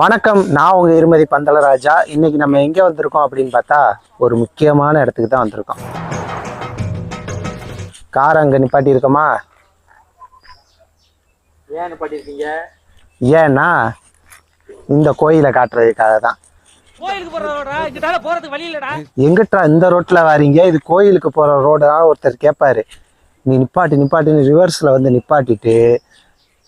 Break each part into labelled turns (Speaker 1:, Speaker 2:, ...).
Speaker 1: வணக்கம் நான் உங்க இருமதி பந்தலராஜா. இன்னைக்கு நம்ம எங்க வந்திருக்கோம் அப்படின்னு பார்த்தா ஒரு முக்கியமான இடத்துக்கு தான் வந்திருக்கோம். கார் அங்க நிப்பாட்டி இருக்கோமா
Speaker 2: ஏன் பண்ணிருக்கீங்க
Speaker 1: ஏன்னா இந்த கோயிலை காட்டுறதுக்காக தான். எங்கிட்டா இந்த ரோட்ல வாரீங்க? இது கோயிலுக்கு போற ரோடு ஒருத்தர் கேட்பாரு நீ நிப்பாட்டி நிப்பாட்டின்னு ரிவர்ஸ்ல வந்து நிப்பாட்டிட்டு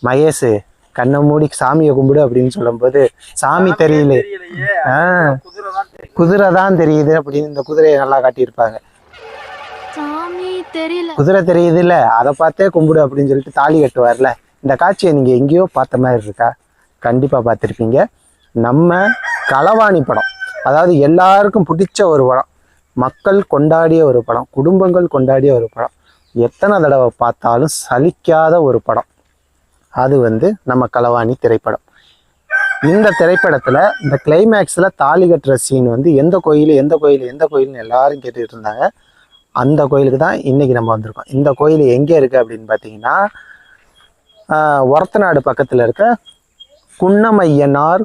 Speaker 1: மகேஷ் கண்ணை மூடி சாமியை கும்பிடு அப்படின்னு சொல்லும்போது சாமி தெரியல
Speaker 2: தெரியலையே.
Speaker 1: ஆ.
Speaker 2: குதிரை தான் தெரியும்.
Speaker 1: குதிரை தான் தெரியுது அப்படின்னு இந்த குதிரையை நல்லா காட்டியிருப்பாங்க.
Speaker 3: சாமி தெரியல.
Speaker 1: குதிரை தெரியுது இல்ல அதை பார்த்தே கும்பிடு அப்படின்னு சொல்லிட்டு தாலி கட்டுவார்ல. இந்த காட்சியை நீங்க எங்கேயோ பார்த்த மாதிரி இருக்கா? கண்டிப்பா பார்த்துருப்பீங்க. நம்ம களவாணி படம் அதாவது எல்லாருக்கும் பிடிச்ச ஒரு படம் மக்கள் கொண்டாடிய ஒரு படம் குடும்பங்கள் கொண்டாடிய ஒரு படம் எத்தனை தடவை பார்த்தாலும் சலிக்காத ஒரு படம். அது வந்து நம்ம களவாணி திரைப்படம். இந்த திரைப்படத்தில் இந்த கிளைமேக்ஸில் தாலி கட்டுற சீன் வந்து எந்த கோயில் எந்த கோயில் எந்த கோயில்னு எல்லாரும் கேட்டுக்கிட்டு இருந்தாங்க. அந்த கோயிலுக்கு தான் இன்றைக்கி நம்ம வந்திருக்கோம். இந்த கோயில் எங்கே இருக்குது அப்படின்னு பார்த்தீங்கன்னா ஒரத்தநாடு பக்கத்தில் இருக்க குன்னமையனார்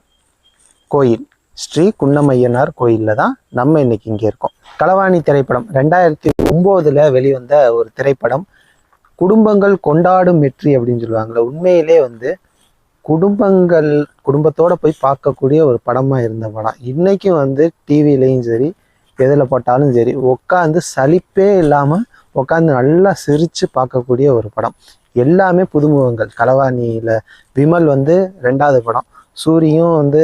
Speaker 1: கோயில். ஸ்ரீ குன்னமையனார் கோயிலில் தான் நம்ம இன்னைக்கு இங்கே இருக்கோம். களவாணி திரைப்படம் ரெண்டாயிரத்தி ஒம்போதில் வெளிவந்த ஒரு திரைப்படம். குடும்பங்கள் கொண்டாடும் வெற்றி அப்படின்னு சொல்லுவாங்கள்ல உண்மையிலே வந்து குடும்பங்கள் குடும்பத்தோட போய் பார்க்கக்கூடிய ஒரு படமாக இருந்த படம். இன்றைக்கும் வந்து டிவிலையும் சரி எதில் போட்டாலும் சரி உட்காந்து சலிப்பே இல்லாமல் உட்காந்து நல்லா சிரித்து பார்க்கக்கூடிய ஒரு படம். எல்லாமே புதுமுகங்கள். களவாணியில் விமல் வந்து ரெண்டாவது படம். சூரியும் வந்து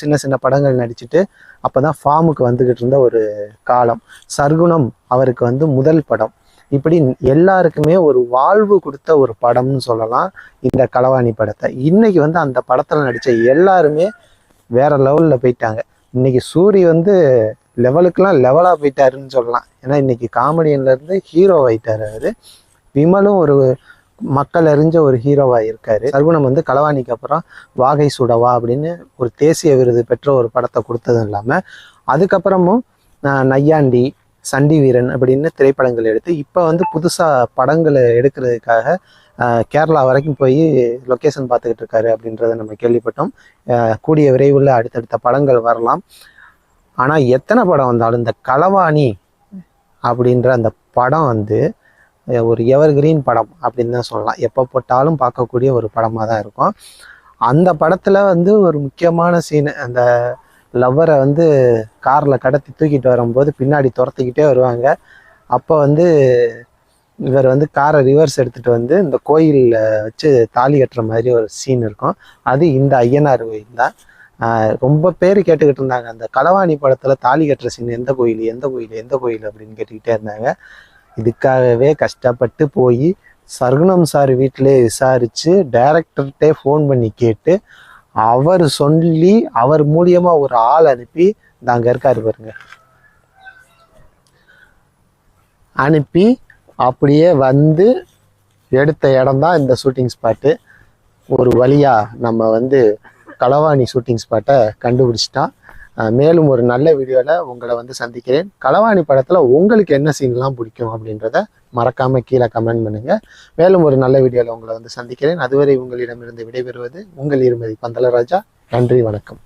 Speaker 1: சின்ன சின்ன படங்கள் நடிச்சுட்டு அப்போ தான் ஃபார்முக்கு வந்துக்கிட்டு இருந்த ஒரு காலம். சர்க்குணம் அவருக்கு வந்து முதல் படம். இப்படி எல்லாருக்குமே ஒரு வாழ்வு கொடுத்த ஒரு படம்னு சொல்லலாம் இந்த களவாணி படத்தை. இன்னைக்கு வந்து அந்த படத்தில் நடித்த எல்லாருமே வேற லெவலில் போயிட்டாங்க. இன்னைக்கு சூரி வந்து லெவலுக்கெல்லாம் லெவலாக போயிட்டாருன்னு சொல்லலாம். ஏன்னா இன்னைக்கு காமெடியன்லேருந்து ஹீரோ விமலும் ஒரு மக்கள் அறிஞ்ச ஒரு ஹீரோவாக இருக்காரு சர்குணம் வந்து களவாணிக்கு அப்புறம் வாகை சுடவா அப்படின்னு ஒரு தேசிய விருது பெற்ற ஒரு படத்தை கொடுத்ததும் இல்லாமல் அதுக்கப்புறமும் நையாண்டி சண்டி வீரன் அப்படின்னு திரைப்படங்கள் எடுத்து இப்போ வந்து புதுசாக படங்களை எடுக்கிறதுக்காக கேரளா வரைக்கும் போய் லொக்கேஷன் பார்த்துக்கிட்டு இருக்காரு அப்படின்றத நம்ம கேள்விப்பட்டோம். கூடிய விரைவில் அடுத்தடுத்த படங்கள் வரலாம். ஆனால் எத்தனை படம் வந்தாலும் இந்த களவாணி அப்படின்ற அந்த படம் வந்து ஒரு எவர்கிரீன் படம் அப்படின்னு தான் சொல்லலாம். எப்போ போட்டாலும் பார்க்கக்கூடிய ஒரு படமாக தான் இருக்கும். அந்த படத்தில் வந்து ஒரு முக்கியமான சீன் அந்த லவ்வரை வந்து காரில் கடத்தி தூக்கிட்டு வரும்போது பின்னாடி துரத்திக்கிட்டே வருவாங்க. அப்போ வந்து இவர் வந்து காரை ரிவர்ஸ் எடுத்துகிட்டு வந்து இந்த கோயிலில் வச்சு தாலி கட்டுற மாதிரி ஒரு சீன் இருக்கும். அது இந்த ஐயனார் கோயில் தான். ரொம்ப பேர் கேட்டுக்கிட்டு இருந்தாங்க. அந்த களவாணி படத்தில் தாலி கட்டுற சீன் எந்த கோயில் எந்த கோயில் எந்த கோயில் அப்படின்னு கேட்டுக்கிட்டே இருந்தாங்க. இதுக்காகவே கஷ்டப்பட்டு போய் சர்குணம் சார் வீட்டிலே விசாரித்து டைரக்டர்கிட்டே ஃபோன் பண்ணி கேட்டு அவர் சொல்லி அவர் மூலியமா ஒரு ஆள் அனுப்பி இந்த அங்க இருக்காரு பாருங்க. அனுப்பி அப்படியே வந்து எடுத்த இடம் தான் இந்த ஷூட்டிங் ஸ்பாட்டு ஒரு வழியா நம்ம வந்து களவாணி ஷூட்டிங் ஸ்பாட்டை கண்டுபிடிச்சிட்டான். மேலும் ஒரு நல்ல வீடியோவில் உங்களை வந்து சந்திக்கிறேன். களவாணி படத்தில் உங்களுக்கு என்ன சீன்லாம் பிடிக்கும் அப்படின்றத மறக்காமல் கீழே கமெண்ட் பண்ணுங்கள் மேலும் ஒரு நல்ல வீடியோவில் உங்களை வந்து சந்திக்கிறேன். அதுவரை உங்களிடமிருந்து விடைபெறுவது உங்கள் இருமதி பந்தலராஜா நன்றி வணக்கம்.